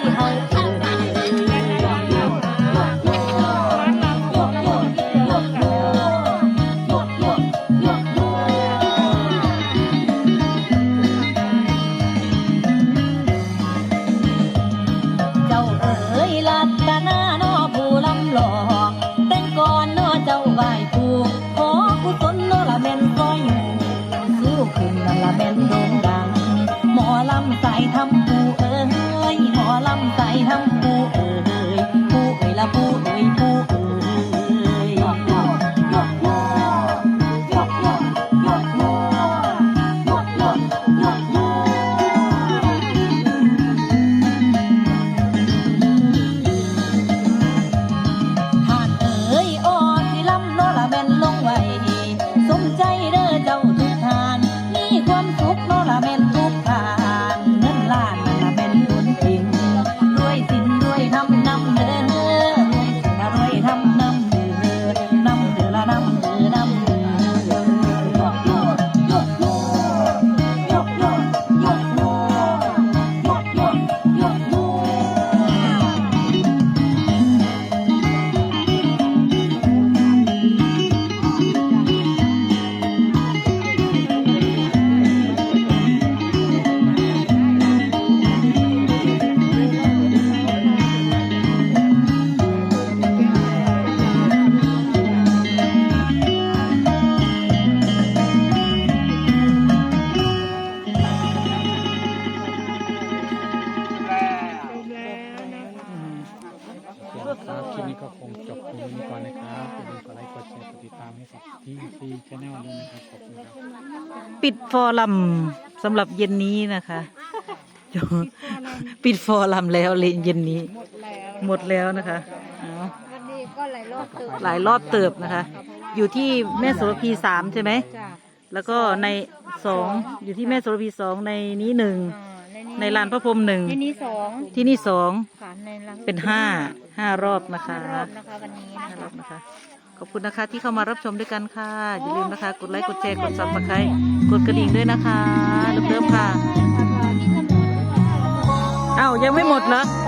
เมืองไทยเฮาเอ้ยเจ้าเอ๋ยลัดตานานอผู้ลำหลอ ครับคลิปนี้ก็คงจบตรงนี้ก่อนนะครับอย่าลืมกดไลค์กดแชร์กดติดตามให้กับที่ซีชาแนลด้วยนะครับขอบคุณครับ ปิดฟอรัมสำหรับเย็นนี้นะคะปิดฟอรัมแล้วเลยเย็นนี้หมดแล้วนะคะเอาวันนี้ก็หลายรอบเติมหลายรอบเติบนะคะ อยู่ที่แม่โสระพีสามใช่ไหม จ้ะแล้วก็ในสองอยู่ที่แม่โสระพีสองในนี้หนึ่ง อ่า ในลานพระพรหมหนึ่งในนี้สองที่นี่สองค่ะในรังเป็นห้าห้ารอบนะคะรอบนะคะวันนี้ห้ารอบนะคะขอบคุณนะคะที่เข้ามารับชมด้วยกันค่ะอย่าลืมนะคะ กดไลค์กดแชร์กดซับสไครต์กดกระดิ่งด้วยนะคะเริ่มๆค่ะอ้าวยังไม่หมดเหรอเดี๋ยวมา